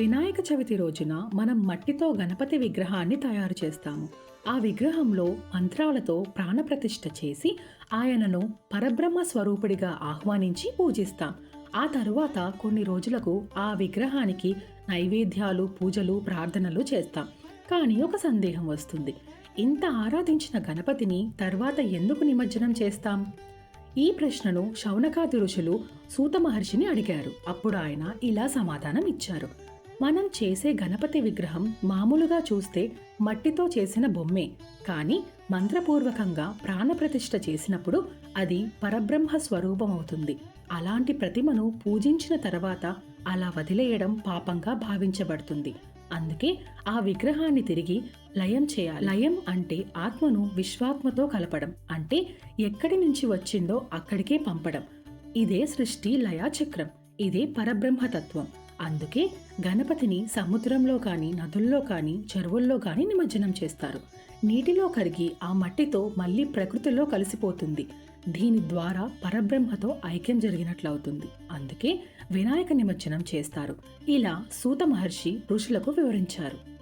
వినాయక చవితి రోజున మనం మట్టితో గణపతి విగ్రహాన్ని తయారు చేస్తాము. ఆ విగ్రహంలో మంత్రాలతో ప్రాణప్రతిష్ఠ చేసి ఆయనను పరబ్రహ్మ స్వరూపుడిగా ఆహ్వానించి పూజిస్తాం. ఆ తరువాత కొన్ని రోజులకు ఆ విగ్రహానికి నైవేద్యాలు పూజలు ప్రార్థనలు చేస్తాం. కానీ ఒక సందేహం వస్తుంది. ఇంత ఆరాధించిన గణపతిని తర్వాత ఎందుకు నిమజ్జనం చేస్తాం? ఈ ప్రశ్నను శౌనకాది ఋషులు సూత మహర్షిని అడిగారు. అప్పుడు ఆయన ఇలా సమాధానం ఇచ్చారు మనం చేసే గణపతి విగ్రహం మామూలుగా చూస్తే మట్టితో చేసిన బొమ్మే కానీ మంత్రపూర్వకంగా ప్రాణప్రతిష్ఠ చేసినప్పుడు అది పరబ్రహ్మ స్వరూపమవుతుంది. అలాంటి ప్రతిమను పూజించిన తర్వాత అలా వదిలేయడం పాపంగా భావించబడుతుంది. అందుకే ఆ విగ్రహాన్ని తిరిగి లయం చేయాలి. లయం అంటే ఆత్మను విశ్వాత్మతో కలపడం అంటే ఎక్కడి నుంచి వచ్చిందో అక్కడికే పంపడం. ఇదే సృష్టి లయాచక్రం ఇదే పరబ్రహ్మతత్వం. అందుకే గణపతిని సముద్రంలో కానీ నదుల్లో కానీ చెరువుల్లో కానీ నిమజ్జనం చేస్తారు. నీటిలో కరిగి ఆ మట్టితో మళ్ళీ ప్రకృతిలో కలిసిపోతుంది. దీని ద్వారా పరబ్రహ్మతో ఐక్యం జరిగినట్లవుతుంది. అందుకే వినాయక నిమజ్జనం చేస్తారు. ఇలా సూత మహర్షి ఋషులకు వివరించారు.